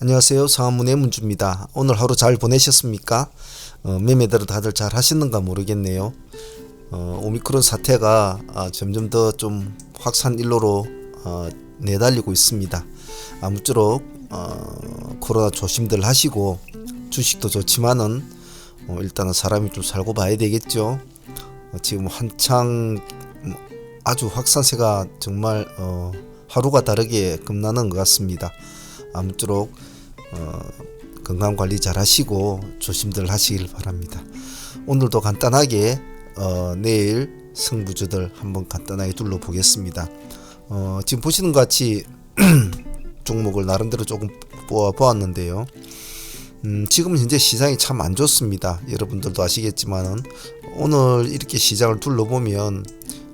안녕하세요. 상한문의 문주입니다. 오늘 하루 잘 보내셨습니까? 어, 매매들은 다들 잘 하시는가 모르겠네요. 어, 오미크론 사태가 아, 점점 더 좀 확산 일로로 어, 내달리고 있습니다. 아무쪼록 어, 코로나 조심들 하시고 주식도 좋지만은 어, 일단은 사람이 좀 살고 봐야 되겠죠. 어, 지금 한창 뭐 아주 확산세가 정말 어, 하루가 다르게 급나는 것 같습니다. 아무쪼록 어, 건강 관리 잘 하시고 조심들 하시길 바랍니다. 오늘도 간단하게 어, 내일 승부주들 한번 간단하게 둘러보겠습니다. 어, 지금 보시는 것 같이 종목을 나름대로 조금 보아 보았는데요. 음, 지금 현재 시장이 참 안 좋습니다. 여러분들도 아시겠지만은 오늘 이렇게 시장을 둘러보면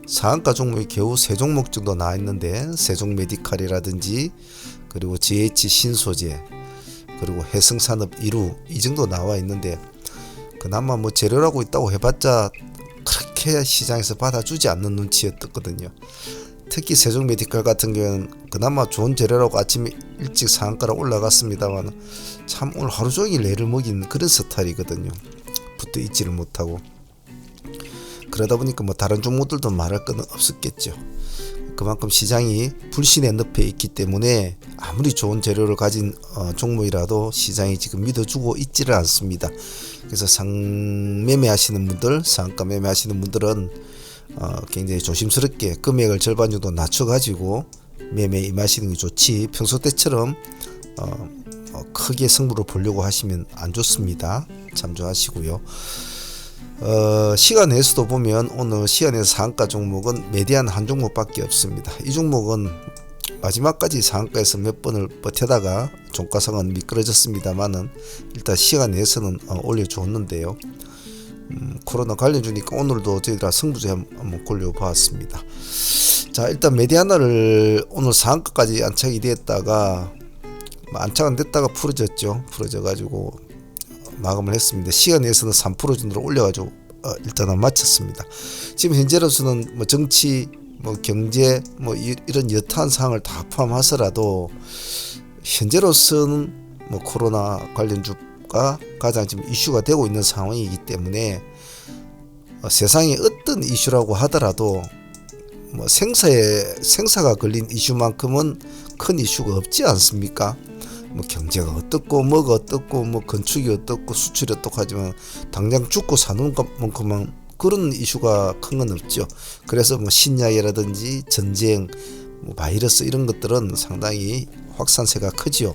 상한가 종목이 겨우 세 종목 정도 나와 있는데 세종 메디칼이라든지 그리고 GH 신소재 그리고 해성산업 1루 이 정도 나와 있는데 그나마 뭐 재료라고 있다고 해봤자 그렇게 시장에서 받아주지 않는 눈치였거든요. 특히 세종 메디칼 같은 경우는 그나마 좋은 재료라고 아침에 일찍 상한가로 올라갔습니다만 참 오늘 하루 종일 애를 먹인 그런 스타일이거든요. 붙어 있지를 못하고 그러다 보니까 뭐 다른 종목들도 말할 건 없었겠죠. 그만큼 시장이 불신의 늪에 있기 때문에 아무리 좋은 재료를 가진 어, 종목이라도 시장이 지금 믿어주고 있지를 않습니다. 그래서 상매매 하시는 분들, 상가 매매 하시는 분들은 어, 굉장히 조심스럽게 금액을 절반 정도 낮춰가지고 매매 임하시는 게 좋지 평소 때처럼 어, 어, 크게 승부를 보려고 하시면 안 좋습니다. 참조하시고요. 어, 시간에서도 보면 오늘 시간에서 상한가 종목은 메디안 한 종목밖에 없습니다. 이 종목은 마지막까지 상한가에서 몇 번을 버텨다가 종가상은 미끄러졌습니다만은 일단 시간에서는 어, 올려줬는데요. 음, 코로나 관련주니까 오늘도 저희들 승부제 한번 골려보았습니다. 자 일단 메디아나를 오늘 상한가까지 안착이 됐다가 뭐 안착은 됐다가 풀어졌죠. 풀어져 가지고 마감을 했습니다. 시간에서는 3% 정도로 올려가지고 어, 일단은 마쳤습니다. 지금 현재로서는 뭐 정치, 뭐 경제, 뭐 이, 런 여타한 사항을 다 포함해서라도 현재로서는 뭐 코로나 관련 주가 가장 지금 이슈가 되고 있는 상황이기 때문에 어, 세상에 어떤 이슈라고 하더라도 뭐 생사에 생사가 걸린 이슈만큼은 큰 이슈가 없지 않습니까? 뭐 경제가 어떻고 뭐가 어떻고 뭐 건축이 어떻고 수출이 어떻고 하지만 당장 죽고 사는 것만큼은 그런 이슈가 큰 건 없죠. 그래서 뭐 신약이라든지 전쟁, 뭐 바이러스 이런 것들은 상당히 확산세가 크지요.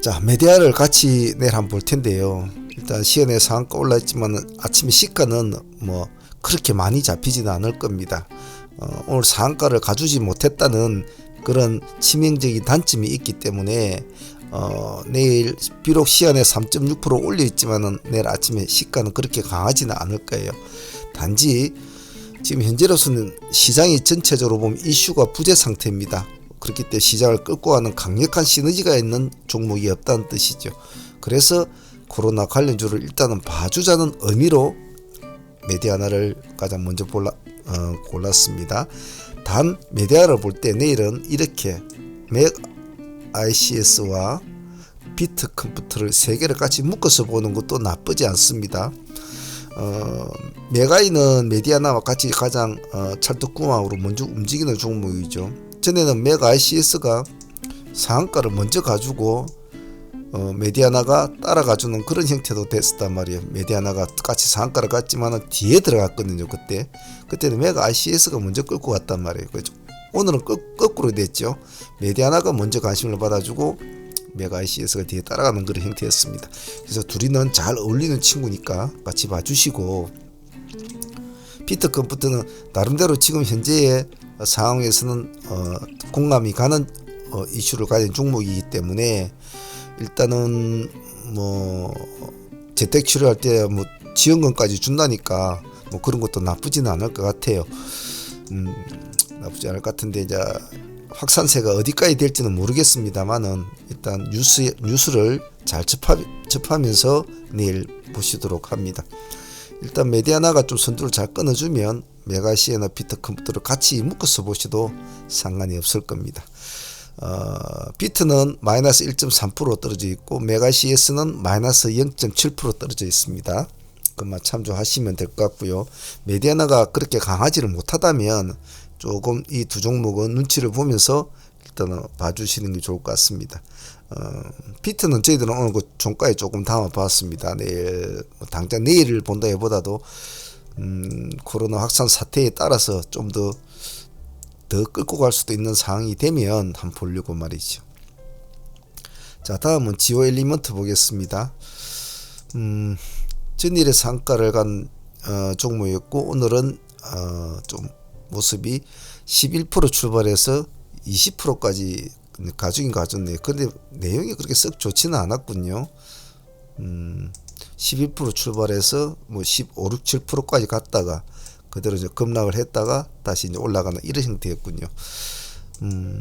자 메디아를 같이 내일 한번 볼 텐데요. 일단 시연의 상한가 올라있지만 아침에 시가는 뭐 그렇게 많이 잡히지는 않을 겁니다. 어, 오늘 상한가를 가주지 못했다는 그런 치명적인 단점이 있기 때문에 어, 내일 비록 시간에 3.6% 올려 있지만은 내일 아침에 시가는 그렇게 강하지는 않을 거예요. 단지 지금 현재로서는 시장이 전체적으로 보면 이슈가 부재 상태입니다. 그렇기 때문에 시장을 끌고 가는 강력한 시너지가 있는 종목이 없다는 뜻이죠. 그래서 코로나 관련주를 일단은 봐주자는 의미로 메디아나를 가장 먼저 골라, 어, 골랐습니다. 단 메디아를 볼 때 내일은 이렇게 맥 ICS와 비트 컴퓨터를 세 개를 같이 묶어서 보는 것도 나쁘지 않습니다. 어, 메가이는 메디아나와 같이 가장 어, 찰떡궁합으로 먼저 움직이는 종목이죠. 전에는 맥 ICS가 상한가를 먼저 가지고 어, 메디아나가 따라가주는 그런 형태도 됐었단 말이에요. 메디아나가 같이 상가를 갔지만 뒤에 들어갔거든요. 그때 그때는 메가 ICS가 먼저 끌고 갔단 말이에요. 그죠? 오늘은 거, 꾸로 됐죠. 메디아나가 먼저 관심을 받아주고 메가 ICS가 뒤에 따라가는 그런 형태였습니다. 그래서 둘이는 잘 어울리는 친구니까 같이 봐주시고 피터 컴퓨터는 나름대로 지금 현재의 상황에서는 어, 공감이 가는 어, 이슈를 가진 종목이기 때문에 일단은 뭐 재택 치료할 때 뭐 지원금까지 준다니까 뭐 그런 것도 나쁘지는 않을 것 같아요. 음, 나쁘지 않을 것 같은데 이제 확산세가 어디까지 될지는 모르겠습니다만은 일단 뉴스 뉴스를 잘 접하, 접하면서 내일 보시도록 합니다. 일단 메디아나가 좀 선두를 잘 끊어주면 메가시에나 비트 컴퓨터를 같이 묶어서 보셔도 상관이 없을 겁니다. 어, 비트는 마이너스 1.3% 떨어져 있고 메가 CS는 마이너스 0.7% 떨어져 있습니다. 그만 참조하시면 될 것 같고요. 메디아나가 그렇게 강하지를 못하다면 조금 이 두 종목은 눈치를 보면서 일단은 봐주시는 게 좋을 것 같습니다. 어, 비트는 저희들은 오늘 그 종가에 조금 담아봤습니다. 내일 뭐 당장 내일을 본다기보다도 음, 코로나 확산 사태에 따라서 좀더 더 끌고 갈 수도 있는 상황이 되면 한번 보려고 말이죠. 자 다음은 지오 엘리먼트 보겠습니다. 음, 전일의 상가를 간 어, 종목이었고 오늘은 어, 좀 모습이 11% 출발해서 20%까지 가중이 가졌네요. 근데 내용이 그렇게 썩 좋지는 않았군요. 음, 11% 출발해서 뭐 15, 6, 7%까지 갔다가 그대로 이제 급락을 했다가 다시 이제 올라가는 이런 형태였군요. 음,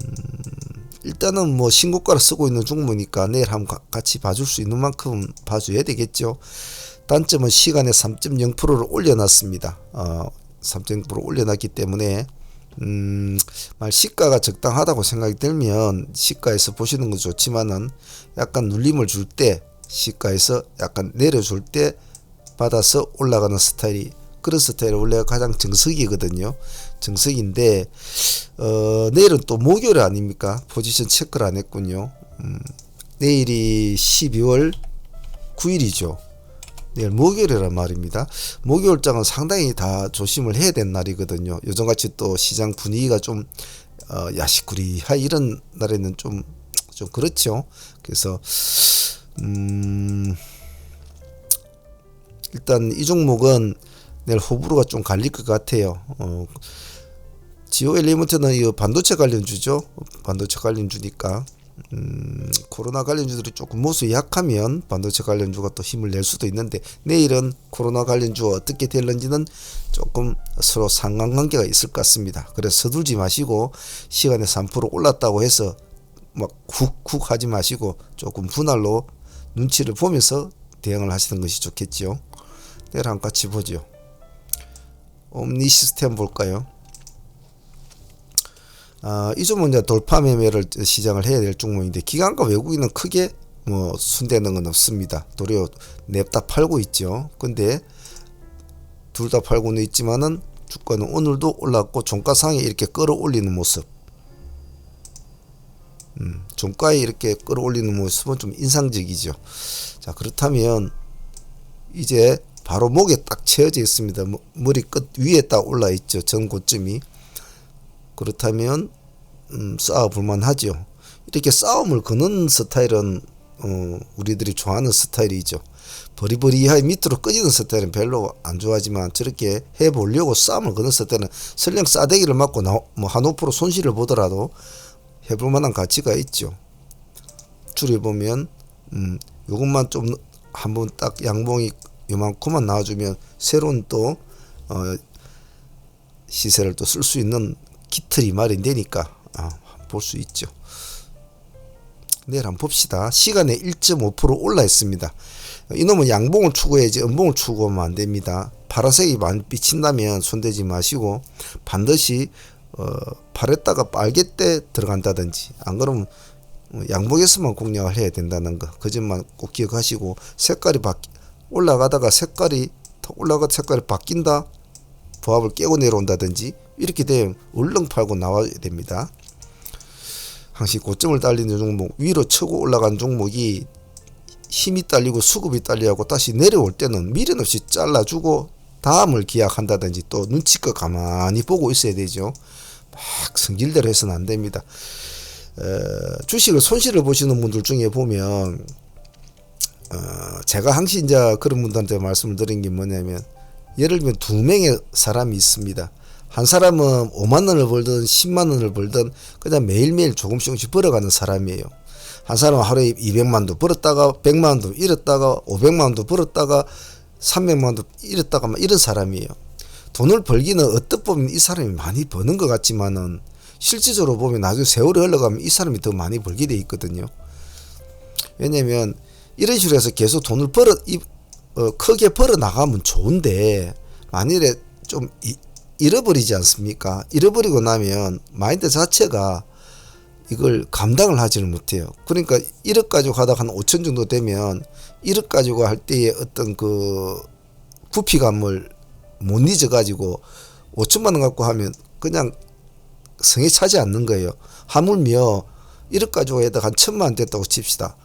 일단은 뭐 신고가를 쓰고 있는 종목이니까 내일 한번 같이 봐줄 수 있는 만큼 봐줘야 되겠죠. 단점은 시간에 3.0%를 올려놨습니다. 어, 3.0% 올려놨기 때문에 음, 말 시가가 적당하다고 생각이 들면 시가에서 보시는 건 좋지만은 약간 눌림을 줄 때 시가에서 약간 내려줄 때 받아서 올라가는 스타일이 스타일이 원래 가장 정석이거든요. 정석인데 어, 내일은 또 목요일 아닙니까? 포지션 체크를 안 했군요. 음, 내일이 12월 9일이죠. 내일 목요일이란 말입니다. 목요일장은 상당히 다 조심을 해야 되는 날이거든요. 요즘같이 또 시장 분위기가 좀 어, 야시구리하 이런 날에는 좀, 좀 그렇죠. 그래서 음, 일단 이 종목은 내일 호불호가 좀 갈릴 것 같아요. 어, 지오 엘리먼트는 이 반도체 관련주죠. 반도체 관련주니까 음, 코로나 관련주들이 조금 모습이 약하면 반도체 관련주가 또 힘을 낼 수도 있는데 내일은 코로나 관련주가 어떻게 될는지는 조금 서로 상관관계가 있을 것 같습니다. 그래서 서둘지 마시고 시간에 3% 올랐다고 해서 막 훅훅 하지 마시고 조금 분할로 눈치를 보면서 대응을 하시는 것이 좋겠죠. 내일 한 같이 보죠. 옴니 시스템 볼까요? 아, 이 종목은 이제 돌파 매매를 시장을 해야 될 종목인데 기관과 외국인은 크게 뭐 순대는 건 없습니다. 도리어 냅다 팔고 있죠. 근데 둘 다 팔고는 있지만은 주가는 오늘도 올랐고 종가상에 이렇게 끌어올리는 모습. 음, 종가에 이렇게 끌어올리는 모습은 좀 인상적이죠. 자 그렇다면 이제 바로 목에 딱 채워져 있습니다. 머리 끝 위에 딱 올라 있죠. 전 고점이. 그렇다면 음, 싸워 볼만 하죠. 이렇게 싸움을 거는 스타일은 어, 우리들이 좋아하는 스타일이죠. 버리버리하게 밑으로 꺼지는 스타일은 별로 안 좋아하지만 저렇게 해보려고 싸움을 거는 스타일은 설령 싸대기를 맞고 뭐한 5% 손실을 보더라도 해볼 만한 가치가 있죠. 줄여보면 음, 요것만 좀 한번 딱 양봉이 요만큼만 나와주면 새로운 또 어, 시세를 또 쓸 수 있는 기틀이 마련되니까 아, 볼수 있죠. 내일 한번 봅시다. 시간에 1.5% 올라 있습니다. 이놈은 양봉을 추구해야지 음봉을 추구하면 안 됩니다. 파란색이 비친다면 손대지 마시고 반드시 어, 파랬다가 빨개 때 들어간다든지 안 그러면 양봉에서만 공략을 해야 된다는 거. 그 점만 꼭 기억하시고 색깔이 바뀌 올라가다가 색깔이 올라가 색깔이 바뀐다. 부합을 깨고 내려온다든지 이렇게 되면 얼렁 팔고 나와야 됩니다. 항시 고점을 달리는 종목 위로 쳐고 올라간 종목이 힘이 딸리고 수급이 딸리고 다시 내려올 때는 미련 없이 잘라주고 다음을 기약한다든지 또 눈치껏 가만히 보고 있어야 되죠. 막 성질대로 해서는 안 됩니다. 어, 주식을 손실을 보시는 분들 중에 보면 어, 제가 항시 이제 그런 분들한테 말씀을 드린 게 뭐냐면 예를 들면 두 명의 사람이 있습니다. 한 사람은 5만 원을 벌든 10만 원을 벌든 그냥 매일매일 조금씩 조금씩 벌어가는 사람이에요. 한 사람은 하루에 200만도 벌었다가 100만도 잃었다가 500만도 벌었다가 300만도 잃었다가 막 이런 사람이에요. 돈을 벌기는 어떻게 보면 이 사람이 많이 버는 것 같지만은 실질적으로 보면 나중에 세월이 흘러가면 이 사람이 더 많이 벌게 돼 있거든요. 왜냐면 이런 식으로 해서 계속 돈을 벌어 어, 크게 벌어 나가면 좋은데 만일에 좀 이, 잃어버리지 않습니까? 잃어버리고 나면 마인드 자체가 이걸 감당을 하지를 못해요. 그러니까 1억 가지고 하다가 한 5천 정도 되면 1억 가지고 할 때의 어떤 그 부피감을 못 잊어 가지고 5천만 원 갖고 하면 그냥 성에 차지 않는 거예요. 하물며 1억 가지고 해다가 한 천만 원 됐다고 칩시다.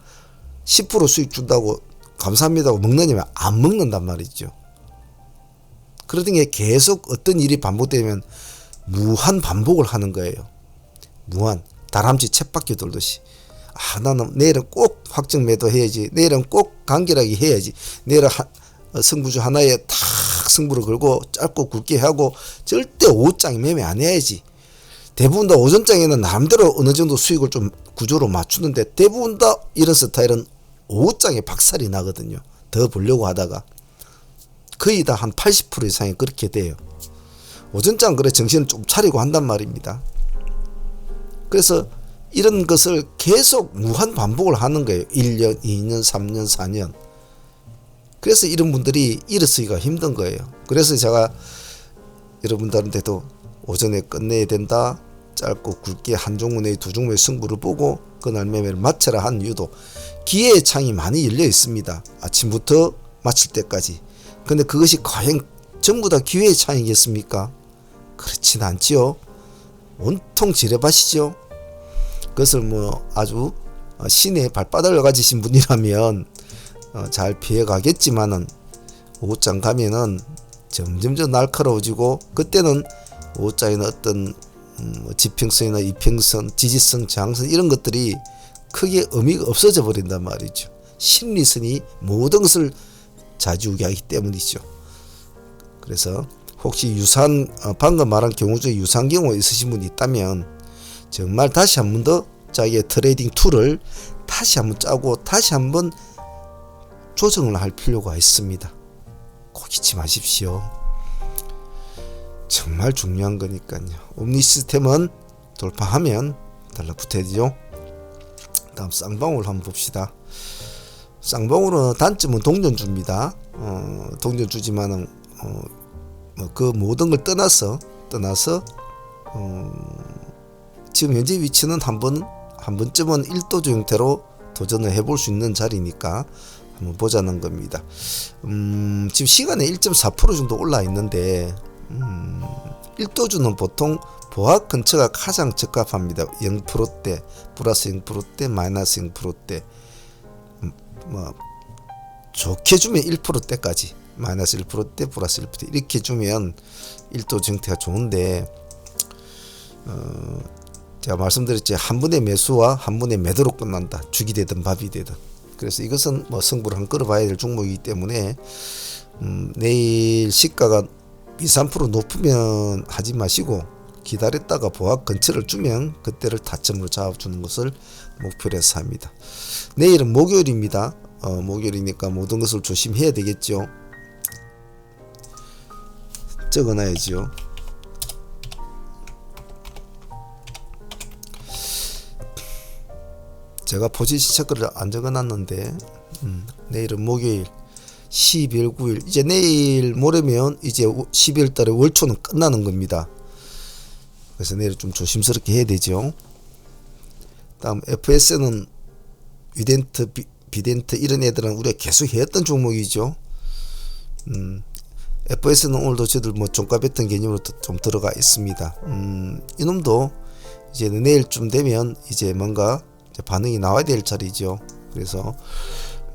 10% 수익 준다고 감사합니다고 먹느냐면 안 먹는단 말이죠. 그러던 게 계속 어떤 일이 반복되면 무한 반복을 하는 거예요. 무한. 다람쥐 챗바퀴 돌듯이. 아 나는 내일은 꼭 확정 매도해야지. 내일은 꼭 간결하게 해야지. 내일은 하, 어, 승부주 하나에 탁 승부를 걸고 짧고 굵게 하고 절대 오장이 매매 안 해야지. 대부분 다 오전장에는 나름대로 어느 정도 수익을 좀 구조로 맞추는데 대부분 다 이런 스타일은 오후장에 박살이 나거든요. 더 보려고 하다가 거의 다 한 80% 이상이 그렇게 돼요. 오전장 그래 정신을 좀 차리고 한단 말입니다. 그래서 이런 것을 계속 무한 반복을 하는 거예요. 1년, 2년, 3년, 4년. 그래서 이런 분들이 일어서기가 힘든 거예요. 그래서 제가 여러분들한테도 오전에 끝내야 된다. 짧고 굵게 한 종목의 두 종목의 승부를 보고 그날 매매를 마쳐라 한 이유도 기회의 창이 많이 열려 있습니다. 아침부터 마칠 때까지. 근데 그것이 과연 전부 다 기회의 창이겠습니까? 그렇진 않지요. 온통 지뢰밭이죠. 그것을 뭐 아주 신의 발바닥을 가지신 분이라면 어, 잘 피해 가겠지만은 오후장 가면은 점점점 날카로워지고 그때는 오후장에는 어떤 음, 뭐 지평선이나 이평선, 지지선, 장선 이런 것들이 크게 의미가 없어져 버린단 말이죠. 심리선이 모든 것을 좌지우게 하기 때문이죠. 그래서 혹시 유산 어, 방금 말한 경우 중에 유산 경우 있으신 분이 있다면 정말 다시 한 번 더 자기의 트레이딩 툴을 다시 한번 짜고 다시 한번 조정을 할 필요가 있습니다. 꼭 잊지 마십시오. 정말 중요한 거니까요. 옴니 시스템은 돌파하면 달라붙어야죠. 다음 쌍방울 한번 봅시다. 쌍방울은 단점은 동전주입니다. 어, 동전주지만은 어, 뭐그 모든 걸 떠나서 떠나서 어, 지금 현재 위치는 한번 한 번쯤은 1도주 형태로 도전을 해볼 수 있는 자리니까 한번 보자는 겁니다. 음, 지금 시간에 1.4% 정도 올라 있는데 음, 1도주는 보통 보합 근처가 가장 적합합니다. 0%대, 플러스 0%대, 마이너스 0%대. 음, 뭐 좋게 주면 1%대까지 마이너스 1%대, 플러스 1%대 이렇게 주면 1도 정태가 좋은데 어, 제가 말씀드렸지 한 분의 매수와 한 분의 매도로 끝난다. 죽이 되든 밥이 되든. 그래서 이것은 뭐 승부를 한 끌어봐야 될 종목이기 때문에 음, 내일 시가가 2, 3% 높으면 하지 마시고 기다렸다가 보합 근처를 주면 그때를 타점으로 잡아주는 것을 목표로 해서 합니다. 내일은 목요일입니다. 어, 목요일이니까 모든 것을 조심해야 되겠죠. 적어놔야죠. 제가 포지시 체크를 안 적어놨는데 음, 내일은 목요일 12일 9일 이제 내일 모레면 이제 12월 달에 월초는 끝나는 겁니다. 그래서 내일 좀 조심스럽게 해야 되죠. 다음 FS는 위덴트 비, 비덴트 이런 애들은 우리가 계속 해왔던 종목이죠. 음, FS는 오늘도 저들 뭐 종가했던 개념으로 좀 들어가 있습니다. 음, 이놈도 이제 내일쯤 되면 이제 뭔가 반응이 나와야 될 자리죠. 그래서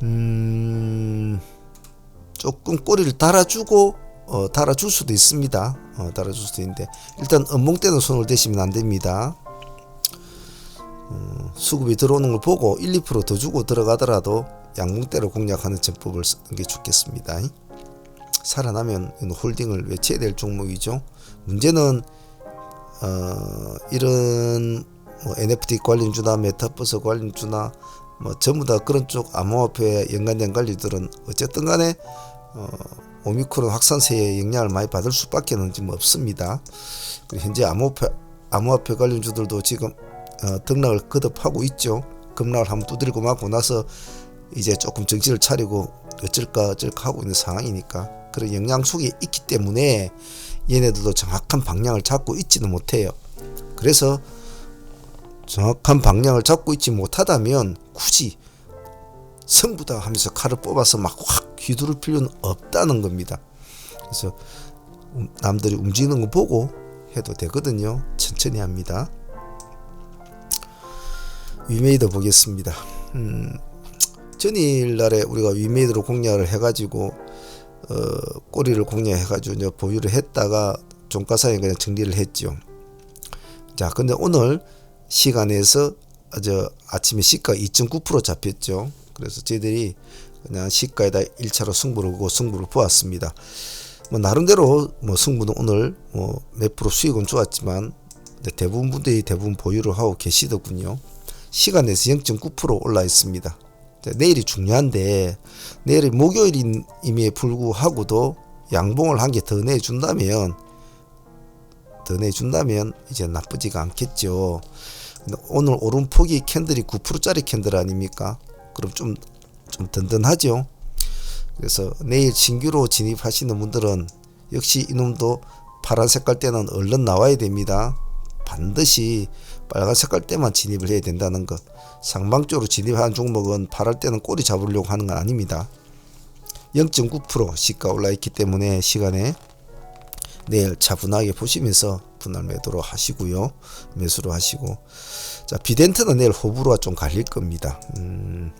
음 조금 꼬리를 달아주고 어, 달아줄 수도 있습니다. 어, 달아줄 수도 있는데 일단 음봉 때는 손을 대시면 안 됩니다. 어, 수급이 들어오는 걸 보고 1, 2%더 주고 들어가더라도 양봉대로 공략하는 전법을 쓰는 게 좋겠습니다. 살아나면 홀딩을 외쳐야 될 종목이죠. 문제는 어, 이런 뭐 NFT 관련주나 메타버스 관련주나 뭐 전부 다 그런 쪽 암호화폐에 연관된 관리들은 어쨌든 간에 어, 오미크론 확산세에 영향을 많이 받을 수밖에 는 없습니다. 그리고 현재 암호화폐, 암호화폐 관련주들도 지금 어, 등락을 거듭하고 있죠. 급락을 한번 두드리고 맞고 나서 이제 조금 정신을 차리고 어쩔까 어쩔까 하고 있는 상황이니까 그런 영향 속에 있기 때문에 얘네들도 정확한 방향을 잡고 있지는 못해요. 그래서 정확한 방향을 잡고 있지 못하다면 굳이 승부다 하면서 칼을 뽑아서 막 확 휘두를 필요는 없다는 겁니다. 그래서 음, 남들이 움직이는 거 보고 해도 되거든요. 천천히 합니다. 위메이더 보겠습니다. 음, 전일날에 우리가 위메이드로 공략을 해가지고 어, 꼬리를 공략해가지고 이제 보유를 했다가 종가상에 그냥 정리를 했죠. 자, 근데 오늘 시간에서 저 아침에 시가 2.9% 잡혔죠. 그래서 저희들이 그냥 시가에다 1차로 승부를 보고 승부를 보았습니다. 뭐 나름대로 뭐 승부는 오늘 뭐 몇 프로 수익은 좋았지만 대부분 분들이 대부분 보유를 하고 계시더군요. 시간에서 0.9% 올라 있습니다. 내일이 중요한데 내일이 목요일임에 불구하고도 양봉을 한 개 더 내준다면 더 내준다면 이제 나쁘지가 않겠죠. 오늘 오름폭이 캔들이 9%짜리 캔들 아닙니까? 그럼 좀, 좀 든든하죠. 그래서 내일 신규로 진입하시는 분들은 역시 이놈도 파란 색깔 때는 얼른 나와야 됩니다. 반드시 빨간 색깔 때만 진입을 해야 된다는 것. 상방적으로 진입한 종목은 팔할 때는 꼬리 잡으려고 하는 건 아닙니다. 0.9% 시가 올라 있기 때문에 시간에 내일 차분하게 보시면서 분할 매도로 하시고요. 매수로 하시고. 자, 비덴트는 내일 호불호가 좀 갈릴 겁니다. 음,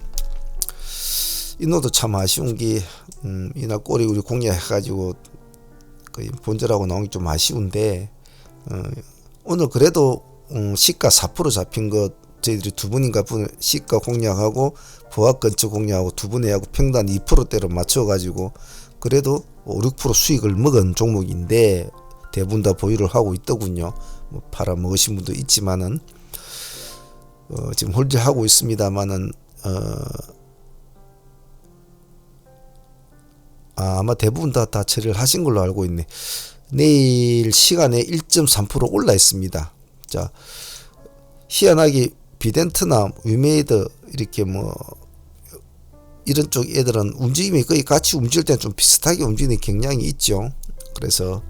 이노도 참 아쉬운 게, 음, 이날 꼬리 우리 공략해가지고, 거의 본절하고 나온 게 좀 아쉬운데, 어, 오늘 그래도, 음, 시가 4% 잡힌 것, 저희들이 두 분인가 분 시가 공략하고, 보합 근처 공략하고 두 분에 하고 평단 2%대로 맞춰가지고, 그래도 5, 6% 수익을 먹은 종목인데, 대부분 다 보유를 하고 있더군요. 뭐 팔아 먹으신 분도 있지만은, 어, 지금 홀드하고 있습니다만은, 어, 아, 아마 대부분 다, 다 처리를 하신 걸로 알고 있네. 내일 시간에 1.3% 올라 있습니다. 자, 희한하게 비덴트나 위메이드 이렇게 뭐 이런 쪽 애들은 움직임이 거의 같이 움직일 때는 좀 비슷하게 움직이는 경향이 있죠. 그래서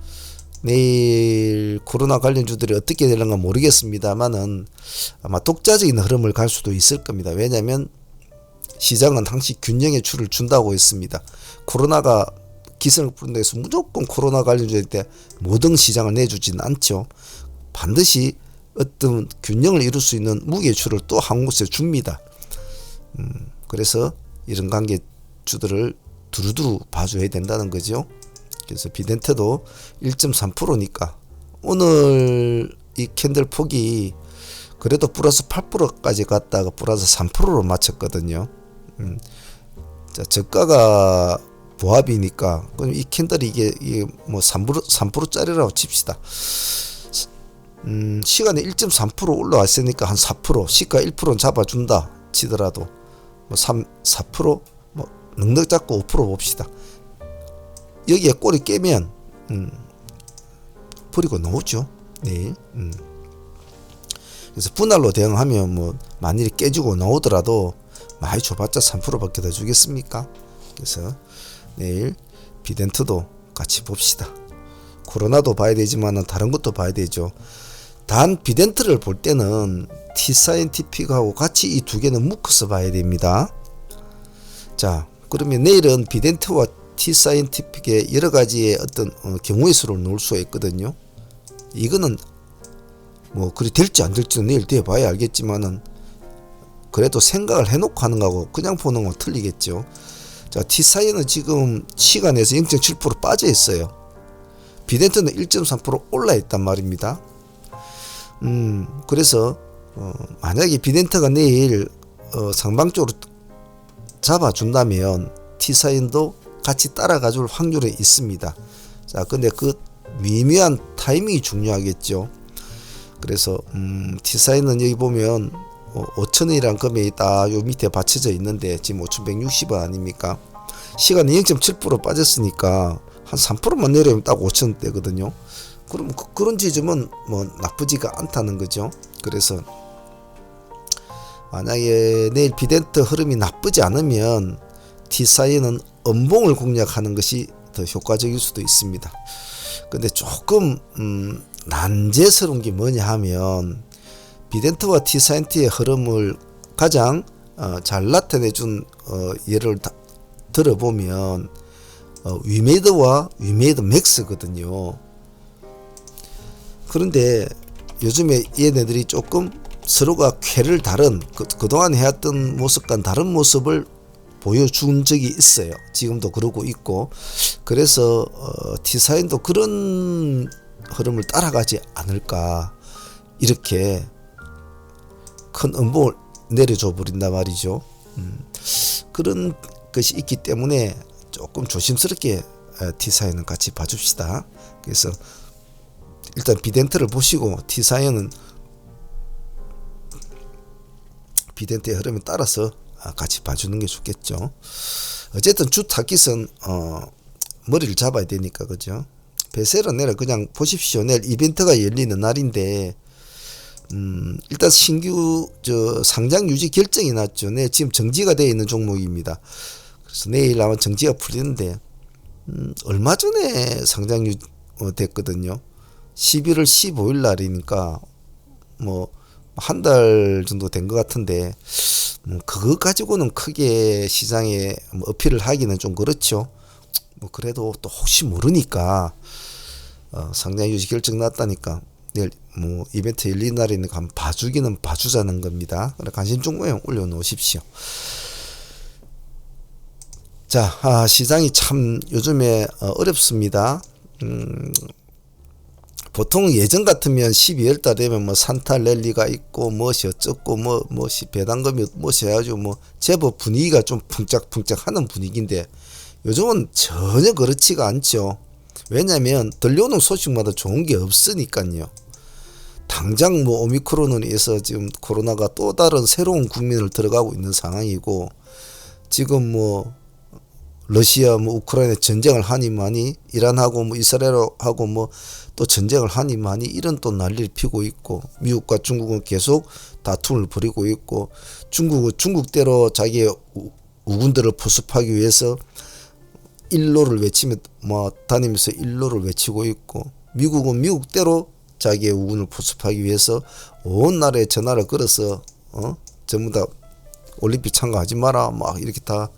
내일 코로나 관련주들이 어떻게 되는가 모르겠습니다만은 아마 독자적인 흐름을 갈 수도 있을 겁니다. 왜냐하면 시장은 항시 균형의 추를 준다고 했습니다. 코로나가 기승을 부른다 해서 무조건 코로나 관련주일 때 모든 시장을 내주지는 않죠. 반드시 어떤 균형을 이룰 수 있는 무게의 추를 또 한 곳에 줍니다. 음, 그래서 이런 관계주들을 두루두루 봐줘야 된다는 거죠. 그래서 비덴트도 1.3%니까 오늘 이 캔들 폭이 그래도 플러스 8%까지 갔다가 플러스 3%로 맞췄거든요. 음. 자, 저가가 보합이니까 그럼 이 캔들이 이게, 이게 뭐 3% 3%짜리라고 칩시다. 음, 시간에 1.3% 올라왔으니까 한 4%, 시가 1%는 잡아준다 치더라도 뭐 3, 4%, 뭐 넉넉 잡고 5% 봅시다. 여기에 꼬리 깨면 음, 버리고 나오죠. 네. 음. 그래서 분할로 대응하면 뭐 만일이 깨지고 나오더라도 많이 줘봤자 3%밖에 더 주겠습니까? 그래서 내일 비덴트도 같이 봅시다. 코로나도 봐야 되지만 다른 것도 봐야 되죠. 단 비덴트를 볼 때는 T사이언티픽하고 같이 이 두 개는 묶어서 봐야 됩니다. 자, 그러면 내일은 비덴트와 T사이언티픽의 여러 가지의 어떤 어, 경우의 수를 놓을 수가 있거든요. 이거는 뭐 그리 될지 안 될지는 내일 뒤에 봐야 알겠지만은 그래도 생각을 해놓고 하는 거하고 그냥 보는 건 틀리겠죠. 자, T사이언은 지금 시간에서 0.7% 빠져 있어요. 비덴트는 1.3% 올라 있단 말입니다. 음, 그래서 어, 만약에 비덴트가 내일 어, 상방적으로 잡아준다면 T사인도 같이 따라가 줄 확률이 있습니다. 자, 근데 그 미묘한 타이밍이 중요하겠죠. 그래서 음, T사인은 여기 보면 어, 5천원이란 금액이 딱 요 밑에 받쳐져 있는데 지금 5,160원 아닙니까? 시간이 0.7% 빠졌으니까 한 3%만 내려면 딱 5천원대거든요. 그럼 그, 런 지점은 뭐 나쁘지가 않다는 거죠. 그래서 만약에 내일 비덴트 흐름이 나쁘지 않으면 T사이는 음봉을 공략하는 것이 더 효과적일 수도 있습니다. 근데 조금 음, 난제스러운 게 뭐냐 하면 비덴트와 T사인트의 흐름을 가장 어, 잘 나타내준 어, 예를 다, 들어보면 어, 위메이드와 위메이드 맥스거든요. 그런데 요즘에 얘네들이 조금 서로가 쾌를 다른 그, 그동안 해왔던 모습과는 다른 모습을 보여준 적이 있어요. 지금도 그러고 있고 그래서 어, T사인도 그런 흐름을 따라가지 않을까 이렇게 큰 음봉을 내려줘 버린단 말이죠. 음, 그런 것이 있기 때문에 조금 조심스럽게 T사연은 같이 봐줍시다. 그래서 일단 비덴트를 보시고 T사연은 비덴트의 흐름에 따라서 아, 같이 봐주는 게 좋겠죠. 어쨌든 주 타깃은 어, 머리를 잡아야 되니까 그죠. 베셀은 내일 그냥 보십시오. 내일 이벤트가 열리는 날인데 음, 일단 신규 저 상장 유지 결정이 났죠. 네, 지금 정지가 되어 있는 종목입니다. 그래서 내일 아마 정지가 풀리는데 음, 얼마 전에 상장 유 어, 됐거든요. 11월 15일 날이니까 뭐 한 달 정도 된 것 같은데 뭐 그거 가지고는 크게 시장에 뭐 어필을 하기는 좀 그렇죠. 뭐 그래도 또 혹시 모르니까 어, 상장 유지 결정 났다니까 내일 뭐 이벤트 열린 날이니까 한번 봐주기는 봐주자는 겁니다. 그래 관심 종목에 올려놓으십시오. 자, 아, 시장이 참 요즘에 어, 어렵습니다. 음, 보통 예전 같으면 12월 달 되면 뭐 산타 랠리가 있고 무엇이 어쩌고 뭐 무엇이 배당금이 무엇이 해가지고 뭐 제법 분위기가 좀 붕짝붕짝하는 분위기인데 요즘은 전혀 그렇지가 않죠. 왜냐하면 들려오는 소식마다 좋은 게 없으니까요. 당장 뭐 오미크론으로 지금 코로나가 또 다른 새로운 국민을 들어가고 있는 상황이고 지금 뭐 러시아 뭐 우크라이나 전쟁을 하니 많이 이란하고 뭐 이스라엘하고 뭐 또 전쟁을 하니 많이 이런 또 난리를 피고 있고 미국과 중국은 계속 다툼을 벌이고 있고 중국은 중국대로 자기의 우군들을 포섭하기 위해서 일로를 외치며 뭐 다니면서 일로를 외치고 있고 미국은 미국대로 자기의 우군을 포섭하기 위해서 온 나라에 전화를 걸어서 어 전부 다 올림픽 참가하지 마라 막 이렇게 다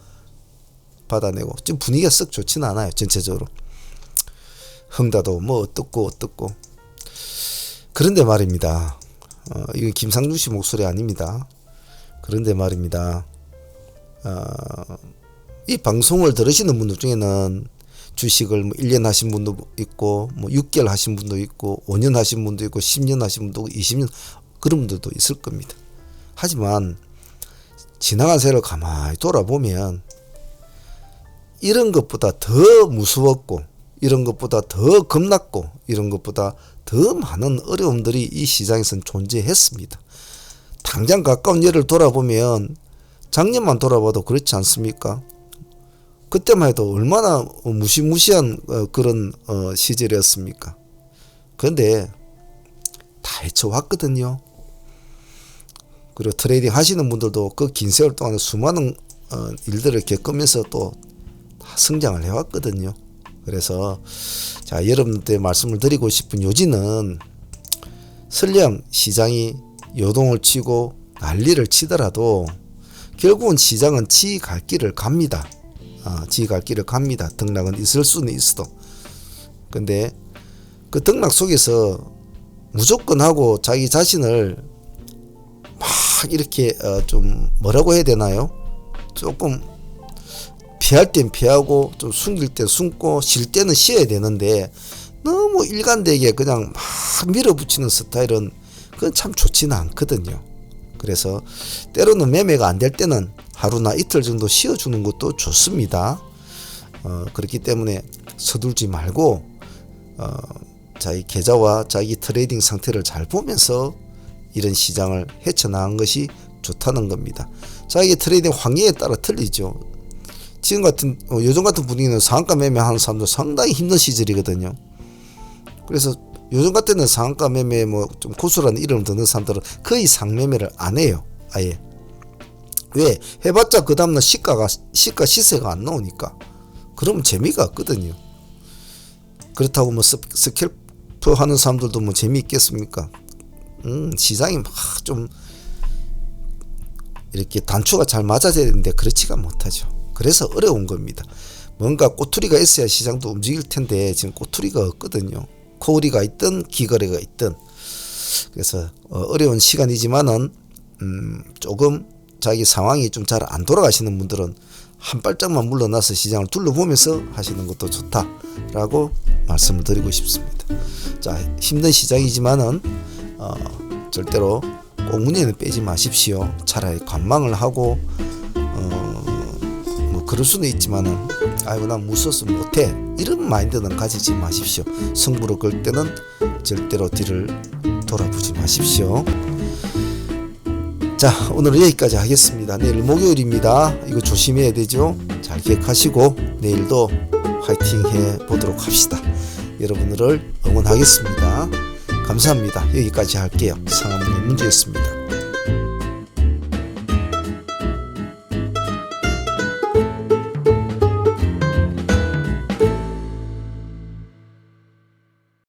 받아내고. 지금 분위기가 썩 좋지는 않아요 전체적으로. 흥다도 뭐 어떻고 어떻고. 그런데 말입니다. 어, 이건 김상중 씨 목소리 아닙니다. 그런데 말입니다. 어, 이 방송을 들으시는 분들 중에는 주식을 뭐 1년 하신 분도 있고 뭐 6개월 하신 분도 있고 5년 하신 분도 있고 10년 하신 분도 있고 20년 그런 분들도 있을 겁니다. 하지만 지나간 세를 가만히 돌아보면 이런 것보다 더 무서웠고 이런 것보다 더 겁났고 이런 것보다 더 많은 어려움들이 이 시장에선 존재했습니다. 당장 가까운 예를 돌아보면 작년만 돌아봐도 그렇지 않습니까? 그때만 해도 얼마나 무시무시한 어, 그런 어, 시절이었습니까? 그런데 다 헤쳐왔거든요. 그리고 트레이딩 하시는 분들도 그 긴 세월 동안 수많은 어, 일들을 겪으면서 또 성장을 해왔거든요. 그래서 자 여러분들 말씀을 드리고 싶은 요지는 설령 시장이 요동을 치고 난리를 치더라도 결국은 시장은 지 갈 길을 갑니다. 아, 지갈 길을 갑니다. 등락은 있을 수는 있어도. 근데 그 등락 속에서 무조건 하고 자기 자신을 막 이렇게 어, 좀 뭐라고 해야 되나요? 조금 피할 땐 피하고 좀 숨길 땐 숨고 쉴 때는 쉬어야 되는데 너무 일관되게 그냥 막 밀어붙이는 스타일은 그건 참 좋지는 않거든요. 그래서 때로는 매매가 안 될 때는 하루나 이틀 정도 쉬어주는 것도 좋습니다. 어, 그렇기 때문에 서둘지 말고 어, 자기 계좌와 자기 트레이딩 상태를 잘 보면서 이런 시장을 헤쳐나간 것이 좋다는 겁니다. 자기 트레이딩 환경에 따라 틀리죠. 지금 같은 어, 요즘 같은 분위기는 상한가 매매하는 사람들 상당히 힘든 시절이거든요. 그래서 요즘 같은 때 상한가 매매 뭐좀 고수라는 이름을 듣는 사람들은 거의 상매매를 안 해요. 아예. 왜? 해봤자 그 다음날 시가가, 시가 시세가 안 나오니까. 그러면 재미가 없거든요. 그렇다고 뭐 스, 스캘프 하는 사람들도 뭐 재미있겠습니까? 음, 시장이 막 좀 이렇게 단추가 잘 맞아야 되는데 그렇지가 못하죠. 그래서 어려운 겁니다. 뭔가 꼬투리가 있어야 시장도 움직일 텐데 지금 꼬투리가 없거든요. 코우리가 있든 기거래가 있든 그래서 어, 어려운 시간이지만은 음, 조금 자기 상황이 좀 잘 안 돌아가시는 분들은 한 발짝만 물러나서 시장을 둘러보면서 하시는 것도 좋다라고 말씀을 드리고 싶습니다. 자 힘든 시장이지만은 어, 절대로 꽁무니는 빼지 마십시오. 차라리 관망을 하고 어, 뭐 그럴 수는 있지만은 아이고 난 무서워서 못해 이런 마인드는 가지지 마십시오. 승부를 걸 때는 절대로 뒤를 돌아보지 마십시오. 자 오늘은 여기까지 하겠습니다. 내일 목요일입니다. 이거 조심해야 되죠. 잘 기억하시고 내일도 화이팅 해 보도록 합시다. 여러분들을 응원하겠습니다. 감사합니다. 여기까지 할게요. 상암문의 문제였습니다.